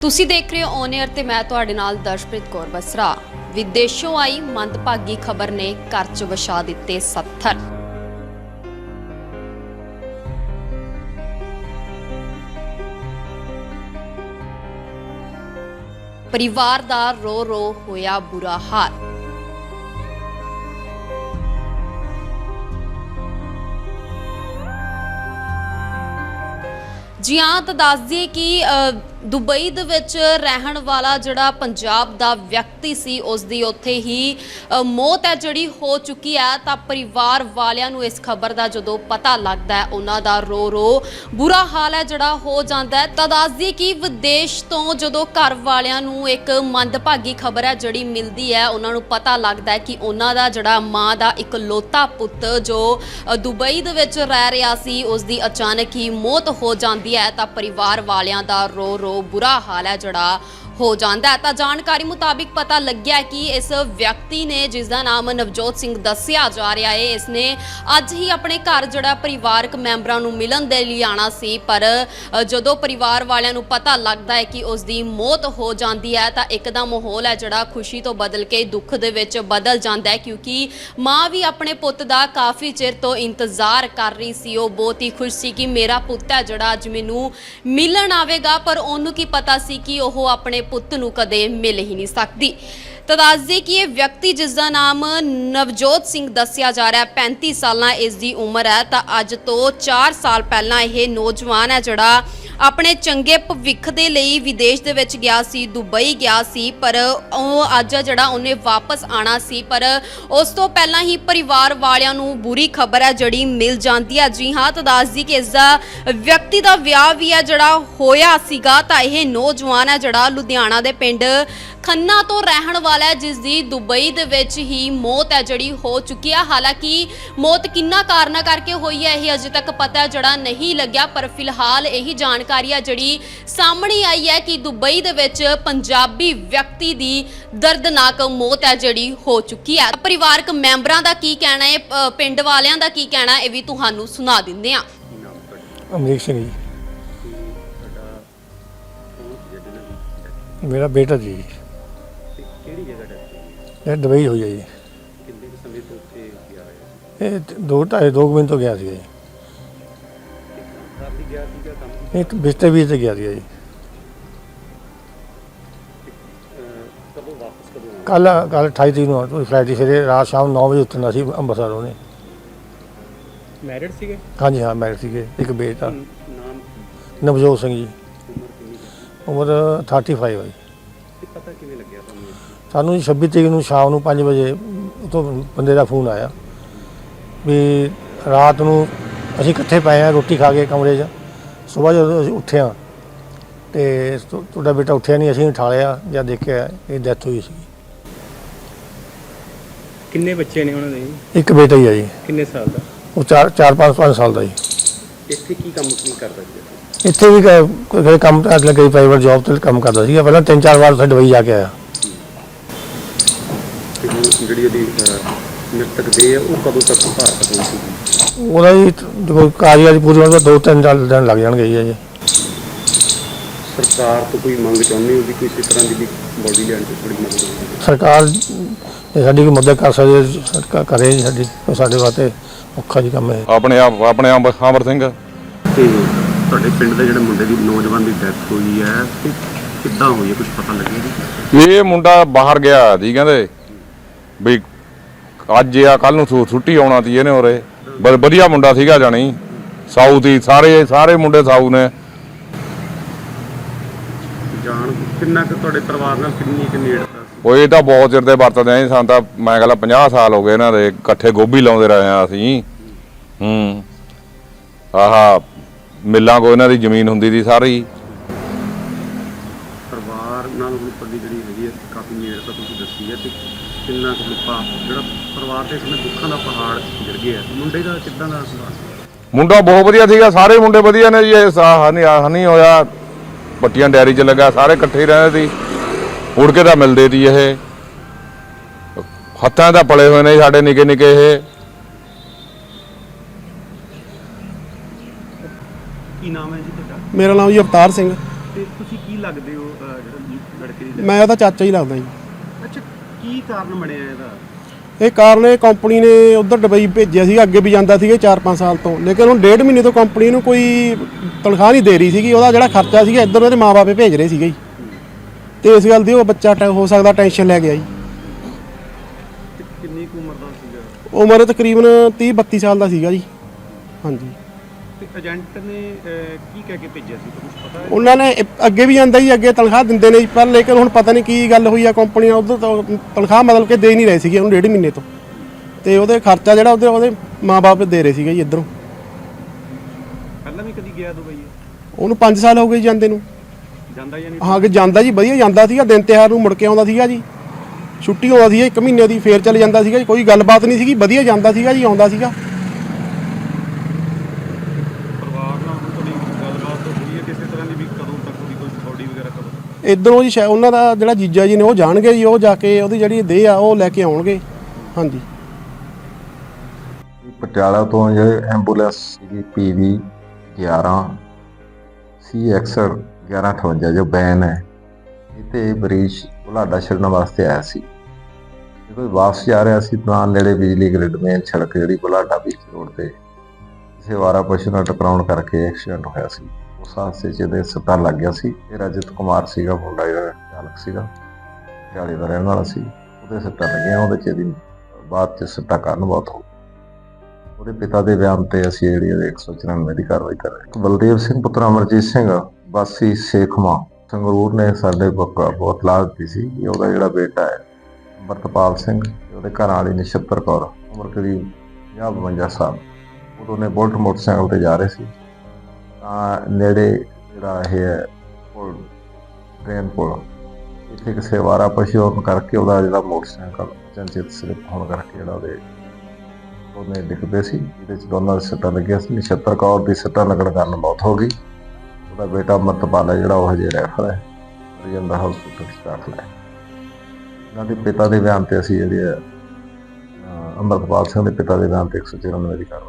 ਤੁਸੀਂ ਦੇਖ ਰਹੇ ਹੋ ਔਨ 에ਅਰ ਤੇ ਮੈਂ ਤੁਹਾਡੇ ਨਾਲ ਦਰਸ਼ਪ੍ਰੀਤ ਕੌਰ ਬਸਰਾ। ਵਿਦੇਸ਼ੋਂ ਆਈ ਮੰਦਭਾਗੀ ਖਬਰ ਨੇ ਘਰ 'ਚ ਵਸਾ ਦਿੱਤੇ ਸੱਥਰ। ਪਰਿਵਾਰ ਦਾ ਰੋ ਰੋ ਹੋਇਆ ਬੁਰਾ ਹਾਲ। ਜੀ ਹਾਂ ਤਾਂ ਦੱਸ ਦਈਏ ਕਿ ਅ, ਦੁਬਈ ਦੇ ਵਿੱਚ ਰਹਿਣ ਵਾਲਾ ਜਿਹੜਾ ਪੰਜਾਬ ਦਾ ਵਿਅਕਤੀ ਸੀ ਉਸ ਦੀ ਉੱਥੇ ਹੀ ਮੌਤ ਹੈ ਜਿਹੜੀ ਹੋ ਚੁੱਕੀ ਹੈ। ਤਾਂ ਪਰਿਵਾਰ ਵਾਲਿਆਂ ਨੂੰ ਇਸ ਖਬਰ ਦਾ ਜਦੋਂ ਪਤਾ ਲੱਗਦਾ ਹੈ, ਉਹਨਾਂ ਦਾ ਰੋ ਰੋ ਬੁਰਾ ਹਾਲ ਹੈ ਜਿਹੜਾ ਹੋ ਜਾਂਦਾ ਹੈ। ਤਾਂ ਦੱਸਦੀ ਕਿ ਵਿਦੇਸ਼ ਤੋਂ ਜਦੋਂ ਘਰ ਵਾਲਿਆਂ ਨੂੰ ਇੱਕ ਮੰਦਭਾਗੀ ਖਬਰ ਹੈ ਜਿਹੜੀ ਮਿਲਦੀ ਹੈ, ਉਹਨਾਂ ਨੂੰ ਪਤਾ ਲੱਗਦਾ ਹੈ ਕਿ ਉਹਨਾਂ ਦਾ ਜਿਹੜਾ ਮਾਂ ਦਾ ਇਕਲੌਤਾ ਪੁੱਤ ਜੋ ਦੁਬਈ ਦੇ ਵਿੱਚ ਰਹਿ ਰਿਹਾ ਸੀ ਉਸ ਦੀ ਅਚਾਨਕ ਹੀ ਮੌਤ ਹੋ ਜਾਂਦੀ ਹੈ। ਤਾਂ ਪਰਿਵਾਰ ਵਾਲਿਆਂ ਦਾ ਰੋ ਰੋ ਬੁਰਾ ਹਾਲ ਹੈ ਜਿਹੜਾ। ਹੋ ਜਾਂਦਾ ਹੈ। ਤਾਂ ਜਾਣਕਾਰੀ ਮੁਤਾਬਿਕ ਪਤਾ ਲੱਗਿਆ ਕਿ ਇਸ ਵਿਅਕਤੀ ਨੇ, ਜਿਸ ਦਾ ਨਾਮ ਨਵਜੋਤ ਸਿੰਘ ਦੱਸਿਆ ਜਾ ਰਿਹਾ ਹੈ, ਇਸ ਨੇ ਅੱਜ ਹੀ ਆਪਣੇ ਘਰ ਜਿਹੜਾ ਪਰਿਵਾਰਕ ਮੈਂਬਰਾਂ ਨੂੰ ਮਿਲਣ ਦੇ ਲਈ ਆਣਾ ਸੀ। ਪਰ ਜਦੋਂ ਪਰਿਵਾਰ ਵਾਲਿਆਂ ਨੂੰ ਪਤਾ ਲੱਗਦਾ ਹੈ ਕਿ ਉਸ ਦੀ ਮੌਤ ਹੋ ਜਾਂਦੀ ਹੈ, ਤਾਂ ਇੱਕ ਦਾ ਮਾਹੌਲ ਹੈ ਜਿਹੜਾ ਖੁਸ਼ੀ ਤੋਂ ਬਦਲ ਕੇ ਦੁੱਖ ਦੇ ਵਿੱਚ ਬਦਲ ਜਾਂਦਾ ਹੈ, ਕਿਉਂਕਿ ਮਾਂ ਵੀ ਆਪਣੇ ਪੁੱਤ ਦਾ ਕਾਫੀ ਚਿਰ ਤੋਂ ਇੰਤਜ਼ਾਰ ਕਰ ਰਹੀ ਸੀ। ਉਹ ਬਹੁਤ ਹੀ ਖੁਸ਼ ਸੀ ਕਿ ਮੇਰਾ ਪੁੱਤ ਹੈ ਜਿਹੜਾ ਅੱਜ ਮੈਨੂੰ ਮਿਲਣ ਆਵੇਗਾ। ਪਰ ਉਹਨੂੰ ਕੀ ਪਤਾ ਸੀ ਕਿ ਉਹ ਆਪਣੇ ਪੁੱਤ ਨੂੰ ਕਦੇ ਮਿਲ ਹੀ ਨਹੀਂ ਸਕਦੀ। ਤਾਂ ਦੱਸ ਕਿ ਇਹ ਵਿਅਕਤੀ ਜਿਸ ਦਾ ਨਾਮ ਨਵਜੋਤ ਸਿੰਘ ਦੱਸਿਆ ਜਾ ਰਿਹਾ ਹੈ 35 ਸਾਲਾਂ ਇਸ ਦੀ ਉਮਰ ਹੈ, ਤਾਂ ਅੱਜ ਤੋਂ 4 ਸਾਲ ਪਹਿਲਾਂ ਇਹ ਨੌਜਵਾਨ ਹੈ ਜਿਹੜਾ ਆਪਣੇ ਚੰਗੇ ਭਵਿੱਖ ਦੇ ਲਈ ਵਿਦੇਸ਼ ਦੇ ਵਿੱਚ ਗਿਆ ਸੀ, ਦੁਬਈ ਗਿਆ ਸੀ, ਪਰ ਉਹ ਅੱਜ ਆ ਜਿਹੜਾ ਉਹਨੇ ਵਾਪਸ ਆਣਾ ਸੀ, ਪਰ ਉਸ ਤੋਂ ਪਹਿਲਾਂ ਹੀ ਪਰਿਵਾਰ ਵਾਲਿਆਂ ਨੂੰ ਬੁਰੀ ਖਬਰ ਹੈ ਜਿਹੜੀ ਮਿਲ ਜਾਂਦੀ ਹੈ ਜੀ ਹਾਂ, ਤਾਂ ਦੱਸਦੀ ਕਿ ਇਸ ਦਾ ਵਿਅਕਤੀ ਦਾ ਵਿਆਹ ਵੀ ਹੈ ਜਿਹੜਾ ਹੋਇਆ ਸੀਗਾ, ਤਾਂ ਇਹ ਨੌਜਵਾਨ ਹੈ ਜਿਹੜਾ ਲੁਧਿਆਣਾ ਦੇ ਪਿੰਡ ਖੰਨਾ ਤੋਂ ਰਹਿਣ ਵਾਲਾ ਹੈ ਜਿਸ ਦੀ ਦੁਬਈ ਦੇ ਵਿੱਚ ਹੀ ਮੌਤ ਹੈ ਜਿਹੜੀ ਹੋ ਚੁੱਕੀ ਹੈ। ਹਾਲਾਂਕਿ ਮੌਤ ਕਿੰਨਾ ਕਾਰਨਾਂ ਕਰਕੇ ਹੋਈ ਹੈ ਇਹ ਅਜੇ ਤੱਕ ਪਤਾ ਜਿਹੜਾ ਨਹੀਂ ਲੱਗਿਆ ਪਰ ਫਿਲਹਾਲ ਇਹੀ ਜਾਣਕਾਰੀ ਹੈ ਜਿਹੜੀ ਸਾਹਮਣੇ ਆਈ ਹੈ ਕਿ ਦੁਬਈ ਦੇ ਵਿੱਚ ਪੰਜਾਬੀ ਵਿਅਕਤੀ ਦੀ ਦਰਦਨਾਕ ਮੌਤ ਹੈ ਜਿਹੜੀ ਹੋ ਚੁੱਕੀ ਹੈ। ਪਰਿਵਾਰਕ ਮੈਂਬਰਾਂ ਦਾ ਕੀ ਕਹਿਣਾ ਹੈ ਪਿੰਡ ਵਾਲਿਆਂ ਦਾ ਕੀ ਕਹਿਣਾ ਹੈ ਇਹ ਵੀ ਤੁਹਾਨੂੰ ਸੁਣਾ ਦਿੰਦੇ ਹਾਂ। ਅਮਰੀਕ ਸਿੰਘ ਜੀ। ਮੇਰਾ ਬੇਟਾ ਜੀ। ਕਿਹੜੀ ਜਗ੍ਹਾ ਡੈਥ ਇਹ ਦੁਬਈ ਹੋਈ ਹੈ ਜੀ। ਕਿੰਨੇ ਕੁ ਸਮੇਂ ਤੋਂ ਉੱਥੇ ਗਿਆ ਹੋਇਆ ਇਹ ਤ- ਦੋ ਢਾਈ ਦੋ ਕੁ ਮਹੀਨੇ ਤੋਂ ਗਿਆ ਸੀਗਾ ਜੀ। ਗਿਆ ਸੀਗਾ ਕੰਮ ਇਹ ਬਿਸਤੇ ਵੀ ਤੇ ਗਿਆ ਸੀਗਾ ਜੀ। ਅਹ ਕਦੋਂ ਵਾਪਸ ਕਦੋਂ ਆਉਣਾ ਕੱਲ ਕੱਲ 28 ਤਰੀਕ ਨੂੰ ਫਲਾਈਟ ਸੀ ਸਵੇਰੇ ਰਾਤ ਸ਼ਾਮ 9 ਵਜੇ ਉਤਰਨਾ ਸੀ ਅੰਮ੍ਰਿਤਸਰ ਉਹਨੇ। ਮੈਰਿਡ ਸੀਗੇ? ਹਾਂਜੀ ਹਾਂ ਮੈਰਿਡ ਸੀਗੇ ਇੱਕ ਬੇਟਾ। ਨਾਮ ਨਵਜੋਤ ਸਿੰਘ ਜੀ। ਉਮਰ ਕਿੰਨੀ ਕੁ? ਉਮਰ 35 ਹੈ ਜੀ। ਤੇ ਪਤਾ ਕਿਵੇਂ ਲੱਗਿਆ ਤੁਹਾਨੂੰ ਇਸ ਚੀਜ਼ ਸਾਨੂੰ ਜੀ 26 ਤਰੀਕ ਨੂੰ ਸ਼ਾਮ ਨੂੰ 5 ਵਜੇ ਉਤੋਂ ਬੰਦੇ ਦਾ ਫੋਨ ਆਇਆ ਵੀ ਰਾਤ ਨੂੰ ਅਸੀਂ ਇਕੱਠੇ ਪਏ ਆ ਰੋਟੀ ਖਾ ਕੇ ਕਮਰੇ 'ਚ। ਸਵੇਰ ਜਦੋਂ ਅਸੀਂ ਉੱਠੇ ਆ ਤੇ ਤੁ- ਤੁਹਾਡਾ ਬੇਟਾ ਉੱਠਿਆ ਨਹੀਂ ਅਸੀਂ ਉਠਾ ਲਿਆ ਜਦ ਦੇਖਿਆ ਇਹ ਡੈਥ ਹੋਈ ਸੀ ਕਿੰਨੇ ਬੱਚੇ ਨੇ ਉਹਨਾਂ ਦੇ ਇੱਕ ਬੇਟਾ ਹੀ ਆ ਜੀ। ਕਿੰਨੇ ਸਾਲ ਦਾ? ਉਹ 4 4 5 5 ਸਾਲ ਦਾ ਜੀ। ਇੱਥੇ ਕੀ ਕੰਮ ਕੀ ਕਰਦਾ ਸੀ ਇੱਥੇ ਵੀ ਕ- ਕੋਈ ਕੰਮ ਅਗਲੇ ਕਈ ਪ੍ਰਾਈਵੇਟ ਜੌਬ ਤੇ ਕੰਮ ਕਰਦਾ ਸੀਗਾ। ਪਹਿਲਾਂ ਤਿੰਨ ਚਾਰ ਵਾਰ ਉੱਥੇ ਦੁਬਈ ਜਾ ਕੇ ਆਇਆ। ਤੇ ਹੁਣ ਜਿਹੜੀ ਉਹਦੀ ਅਹ, ਮ੍ਰਿਤਕ ਦੇ ਆ ਉਹ ਕਦੋਂ ਤੱਕ ਭਾਰਤ ਪਹੁੰਚੂਗੀ? ਉਹਦਾ ਜੀ ਜੋ ਕਾਰਜ ਪੂਰੀ ਹੋਣ ਦਾ ਦੋ ਤਿੰਨ ਚਾਰ ਦਿਨ ਲੱਗ ਜਾਣਗੇ ਜੀ ਸਰਕਾਰ ਤੋਂ ਕੋਈ ਮੰਗ ਚਾਹੁੰਦੇ ਹੋ ਵੀ ਕਿਸੇ ਤਰ੍ਹਾਂ ਦੀ ਵੀ ਬੋਡੀ ਲੈਣ ਚ ਥੋੜੀ ਮਦਦ ਹੋਵੇ? ਸਰਕਾਰ ਜੇ ਸਾਡੀ ਕੋਈ ਮਦਦ ਕਰ ਸਕਦੀ ਹੈ, ਸਰਕਾਰ ਕਰੇ ਜੀ ਸਾਡੀ ਉਹ ਸਾਡੇ ਵਾਸਤੇ ਔਖਾ ਜੀ ਕੰਮ ਹੈ। ਆਪਣੇ ਆਪ ਆਪਣੇ ਆਪ ਅਮਰ ਸਿੰਘ। ਤੇ ਤੁਹਾਡੇ ਪਿੰਡ ਦੇ ਜਿਹੜੇ ਮੁੰਡੇ ਦੀ ਨੌਜਵਾਨ ਦੀ ਡੈਥ ਹੋਈ ਹੈ ਤੇ ਕਿੱਦਾਂ ਹੋਈ ਹੈ? ਕੁਝ ਪਤਾ ਲੱਗਿਆ ਜੀ? ਇਹ ਮੁੰਡਾ ਬਾਹਰ ਗਿਆ ਜੀ ਕਹਿੰਦੇ ਵੀ ਅੱਜ ਆ ਕੱਲ ਨੂੰ ਛੁ- ਛੁੱਟੀ ਆਉਣਾ ਤੀ ਇਹਨੇ ਉਰੇ। ਬ- ਵਧੀਆ ਮੁੰਡਾ ਸੀਗਾ ਜਾਣੀ। ਸਾਊ ਦੀ ਸਾਰੇ ਸਾਰੇ ਮੁੰਡੇ ਸਾਊ ਨੇ। ਜਾਣ ਕਿੰਨਾ ਕੁ ਤੁਹਾਡੇ ਪਰਿਵਾਰ ਨਾਲ ਕਿੰਨੀ ਕੁ ਨੇੜਤਾ ਸੀ? ਉਹ ਇਹ ਤਾਂ ਬਹੁਤ ਚਿਰ ਦੇ ਵਰਤਦੇ ਆਂ ਸਾਨੂੰ ਤਾਂ ਮੈਂ ਕਹਿੰਦਾ 50 ਸਾਲ ਹੋ ਗਏ ਇਹਨਾਂ ਦੇ ਇਕੱਠੇ ਗੋਭੀ ਲਾਉਂਦੇ ਰਹੇ ਆ ਅਸੀਂ। ਹੂੰ। ਆਹਾ ਮਿੱਲਾਂ ਕੋ ਇਹਨਾਂ ਦੀ ਜ਼ਮੀਨ ਹੁੰਦੀ ਸੀ ਸਾਰੀ। ਪਰਿਵਾਰ ਨਾਲ ਹੁਣ ਤੁਹਾਡੀ ਜਿਹੜੀ ਹੈਗੀ ਹੈ ਕਾਫੀ ਨੇੜਤਾ ਤੁਸੀਂ ਦੱਸੀ ਹੈ ਤੇ ਕਿੰਨਾ ਕੁ ਲੁੱਪਾ ਜਿਹੜਾ ਪਰਿਵਾਰ ਦੇ ਸਮੇਂ ਦੁੱਖਾਂ ਦਾ ਪਹਾੜ ਗਿਰ ਗਿਆ। ਮੁੰਡੇ ਦਾ ਕਿੱਦਾਂ ਦਾ ਸੁਭਾਅ ਮੁੰਡਾ ਬਹੁਤ ਵਧੀਆ ਸੀਗਾ ਸਾਰੇ ਮੁੰਡੇ ਵਧੀਆ ਨੇ ਜੀ ਇਹ ਹਨੀ ਹਨੀ ਹੋਇਆ। ਪੱਟੀਆਂ ਡੈਰੀ 'ਚ ਲੱਗਾ ਸਾਰੇ ਇਕੱਠੇ ਹੀ ਰਹਿੰਦੇ ਸੀ। ਉੜ ਕੇ ਤਾਂ ਮਿਲਦੇ ਸੀ ਇਹ। ਹੱਥਾਂ ਦਾ ਪਲੇ ਹੋਏ ਨੇ ਸਾਡੇ ਨਿੱਕੇ ਨਿੱਕੇ ਇਹ ਕੀ ਨਾਮ ਹੈ ਜੀ ਤੁਹਾਡਾ ਮੇਰਾ ਨਾਮ ਜੀ ਅਵਤਾਰ ਸਿੰਘ। ਤੇ ਤੁਸੀਂ ਕੀ ਲੱਗਦੇ ਹੋ ਅਹ, ਜਿਹੜਾ ਲੜਕੇ ਦੀ ਮੈਂ ਉਹਦਾ ਚਾਚਾ ਹੀ ਲੱਗਦਾ ਜੀ। ਅੱਛਾ ਕੀ ਕਾਰਨ ਬਣਿਆ ਇਹਦਾ? ਇਹ ਕਾਰਨ ਇਹ ਕੰਪਨੀ ਨੇ ਉਧਰ ਦੁਬਈ ਭੇਜਿਆ ਸੀਗਾ ਅੱਗੇ ਵੀ ਜਾਂਦਾ ਸੀਗਾ 4-5 ਸਾਲ ਤੋਂ। ਲੇਕਿਨ ਹੁਣ ਡੇਢ ਮਹੀਨੇ ਤੋਂ ਕੰਪਨੀ ਨੂੰ ਕੋਈ ਤਨਖਾਹ ਨਹੀਂ ਦੇ ਰਹੀ ਸੀਗੀ ਉਹਦਾ ਜਿਹੜਾ ਖਰਚਾ ਸੀਗਾ ਇੱਧਰ ਉਹਦੇ ਮਾਪੇ ਭੇਜ ਰਹੇ ਸੀਗੇ ਜੀ। ਤੇ ਇਸ ਗੱਲ ਦੀ ਉਹ ਬੱਚਾ ਟੈ- ਹੋ ਸਕਦਾ ਟੈਨਸ਼ਨ ਲੈ ਗਿਆ ਜੀ। ਤੇ ਕਿੰਨੀ ਕੁ ਉਮਰ ਦਾ ਸੀਗਾ? ਉਮਰ ਤਕਰੀਬਨ 30-32 ਸਾਲ ਦਾ ਸੀਗਾ ਜੀ। ਹਾਂਜੀ। ਤੇ ਏਜੰਟ ਨੇ ਅਹ, ਕੀ ਕਹਿ ਕੇ ਭੇਜਿਆ ਸੀ? ਕੁਝ ਪਤਾ ਹੈ? ਉਹਨਾਂ ਨੇ ਇਹ- ਅੱਗੇ ਵੀ ਜਾਂਦਾ ਜੀ ਅੱਗੇ ਤਨਖਾਹ ਦਿੰਦੇ ਨੇ ਜੀ। ਪਰ ਲੇਕਿਨ ਹੁਣ ਪਤਾ ਨਹੀਂ ਕੀ ਗੱਲ ਹੋਈ ਆ ਕੰਪਨੀ ਨਾਲ ਉਧਰ ਤੋਂ ਤਨਖਾਹ ਮਤਲਬ ਕਿ ਦੇ ਨਹੀਂ ਰਹੇ ਸੀਗੇ ਉਹਨੂੰ ਡੇਢ ਮਹੀਨੇ ਤੋਂ। ਤੇ ਉਹਦੇ ਖਰਚਾ ਜਿਹੜਾ ਉਹਦੇ ਉਹਦੇ ਮਾਪੇ ਦੇ ਰਹੇ ਸੀਗੇ ਜੀ ਇੱਧਰੋਂ। ਪਹਿਲਾਂ ਵੀ ਕਦੀ ਗਿਆ ਦੁਬਈ? ਉਹਨੂੰ 5 ਸਾਲ ਹੋ ਗਏ ਜੀ ਜਾਂਦੇ ਨੂੰ। ਜਾਂਦਾ ਜਾਂ ਨਹੀਂ? ਹਾਂ ਕਿ ਜਾਂਦਾ ਜੀ ਵਧੀਆ ਜਾਂਦਾ ਸੀਗਾ। ਦਿਨ ਤਿਉਹਾਰ ਨੂੰ ਮੁੜ ਕੇ ਆਉਂਦਾ ਸੀਗਾ ਜੀ। ਛੁੱਟੀ ਆਉਂਦਾ ਸੀ ਇੱਕ ਮਹੀਨੇ ਦੀ ਫੇਰ ਚਲੇ ਜਾਂਦਾ ਸੀਗਾ ਜੀ। ਕੋਈ ਗੱਲਬਾਤ ਨਹੀਂ ਸੀਗੀ ਵਧੀਆ ਜਾਂਦਾ ਸੀਗਾ ਜੀ ਆਉਂਦਾ ਸੀਗਾ ਪਰਿਵਾਰ ਨਾਲ ਹੁਣ ਤੁਹਾਡੀ ਗੱਲਬਾਤ ਹੋਈ ਹੈ ਕਿਸੇ ਤਰ੍ਹਾਂ ਦੀ ਵੀ ਕਦੋਂ ਤੱਕ ਉਹਦੀ ਕੋਈ ਥੋੜੀ ਵਗੈਰਾ ਕਦੋਂ ਇਧਰੋਂ ਜੀ ਸ਼ਾਇਦ ਉਹਨਾਂ ਦਾ ਜਿਹੜਾ ਜੀਜਾ ਜੀ ਨੇ ਉਹ ਜਾਣਗੇ ਜੀ, ਉਹ ਜਾ ਕੇ ਉਹਦੀ ਜਿਹੜੀ ਦੇਹ ਆ, ਉਹ ਲੈ ਕੇ ਆਉਣਗੇ। ਹਾਂਜੀ। ਪਟਿਆਲਾ ਤੋਂ ਜਿਹੜੇ ਐਂਬੂਲੈਂਸ ਸੀਗੀ ਪੀਵੀ 11 CX 1158 ਜੋ ਬੈਨ ਹੈ। ਇਤੇ ਬਰੀਸ਼ ਬੁਲਾਡਾ ਛੱਡਣ ਵਾਸਤੇ ਆਇਆ ਸੀ। ਜਦੋਂ ਵਾਪਸ ਜਾ ਰਿਹਾ ਸੀ, ਤਾਂ ਨੇੜੇ ਬਿਜਲੀ ਗ੍ਰਿਡ ਮੇਨ ਸੜਕ ਜਿਹੜੀ ਬੁਲਾਡਾ ਬੀਚ ਰੋਡ ਤੇ ਕਿਸੇ ਵਾਰਾ ਪਸ਼ੂ ਨਾਲ ਟਕਰਾਉਣ ਕਰਕੇ ਐਕਸੀਡੈਂਟ ਹੋਇਆ ਸੀ। ਉਸ ਹਾਦਸੇ 'ਚ ਇਹਦੇ ਸੱਟਾਂ ਲੱਗ ਗਿਆ ਸੀ, ਇਹ ਰਜਤ ਕੁਮਾਰ ਸੀਗਾ, ਮੁੰਡਾ ਜਿਹੜਾ ਚਾਲਕ ਸੀਗਾ ਪਟਿਆਲੇ ਦਾ ਰਹਿਣ ਵਾਲਾ ਸੀ। ਉਹਦੇ ਸੱਟਾਂ ਲੱਗੀਆਂ, ਉਹਦੇ 'ਚ ਇਹਦੀ ਬਾਅਦ 'ਚ ਸੱਟਾਂ ਕਾਰਨ ਬਹੁਤ ਹੋ ਉਹਦੇ ਪਿਤਾ ਦੇ ਬਿਆਨ ਤੇ ਅਸੀਂ ਜਿਹੜੀ ਇਹਦੇ 194 ਦੀ ਕਾਰਵਾਈ ਕਰ ਰਹੇ ਬਲਦੇਵ ਸਿੰਘ ਪੁੱਤਰ ਅਮਰਜੀਤ ਸਿੰਘ, ਵਾਸੀ ਸੇਖਮਾ ਸੰਗਰੂਰ ਨੇ ਸਾਡੇ ਬਕ- ਬਹੁਤ ਲਾਭ ਦਿੱਤੀ ਸੀ ਕਿ ਉਹਦਾ ਜਿਹੜਾ ਬੇਟਾ ਹੈ, ਅੰਮ੍ਰਿਤਪਾਲ ਸਿੰਘ ਉਹਦੇ ਘਰ ਵਾਲੀ ਨਛੱਤਰ ਕੌਰ, ਉਮਰ ਕਰੀਬ 50 ਸਾਲ। ਉਹ ਦੋਨੇ ਬੁਲਟ ਮੋਟਰਸਾਈਕਲ ਤੇ ਜਾ ਰਹੇ ਸੀ। ਤਾਂ ਨੇੜੇ ਜਿਹੜਾ ਇਹ ਹੈ ਪੁਲ ਟ੍ਰੇਨ ਪੁਲ ਇੱਥੇ ਕਿਸੇ ਵਾਰਾ ਪਸ਼ੂ ਹੋਣ ਕਰਕੇ ਉਹਦਾ ਜਿਹੜਾ ਮੋਟਰਸਾਈਕਲ ਚੰਚਿਤ ਸਲਿੱਪ ਹੋਣ ਕਰਕੇ ਜਿਹੜਾ ਉਹਦੇ ਉਹਨੇ ਡਿੱਗਦੇ ਸੀ ਇਹਦੇ ਚ ਦੋਨਾਂ ਦੇ ਸੱਟਾਂ ਲੱਗੀਆਂ ਸੀ। ਨਛੱਤਰ ਕੌਰ ਦੀ ਸੱਟਾਂ ਲੱਗਣ ਕਾਰਨ ਮੌਤ ਹੋ ਗਈ। ਉਹਦਾ ਬੇਟਾ ਅਮਰਤਪਾਲ ਹੈ ਜਿਹੜਾ ਉਹ ਹਜੇ ਰੈਫਰ ਹੈ ਰਜਿੰਦਰ ਹਸਪਤਾਲ 'ਚ ਦਾਖਲ ਹੈ। ਇਹਨਾਂ ਦੇ ਪਿਤਾ ਦੇ ਬਿਆਨ ਤੇ ਅਸੀਂ ਜਿਹੜੇ ਅਹ, ਅੰਮ੍ਰਿਤਪਾਲ ਸਿੰਘ ਦੇ ਪਿਤਾ ਦੇ ਬਿਆਨ ਤੇ 194 ਦੀ ਕਾਰਵਾਈ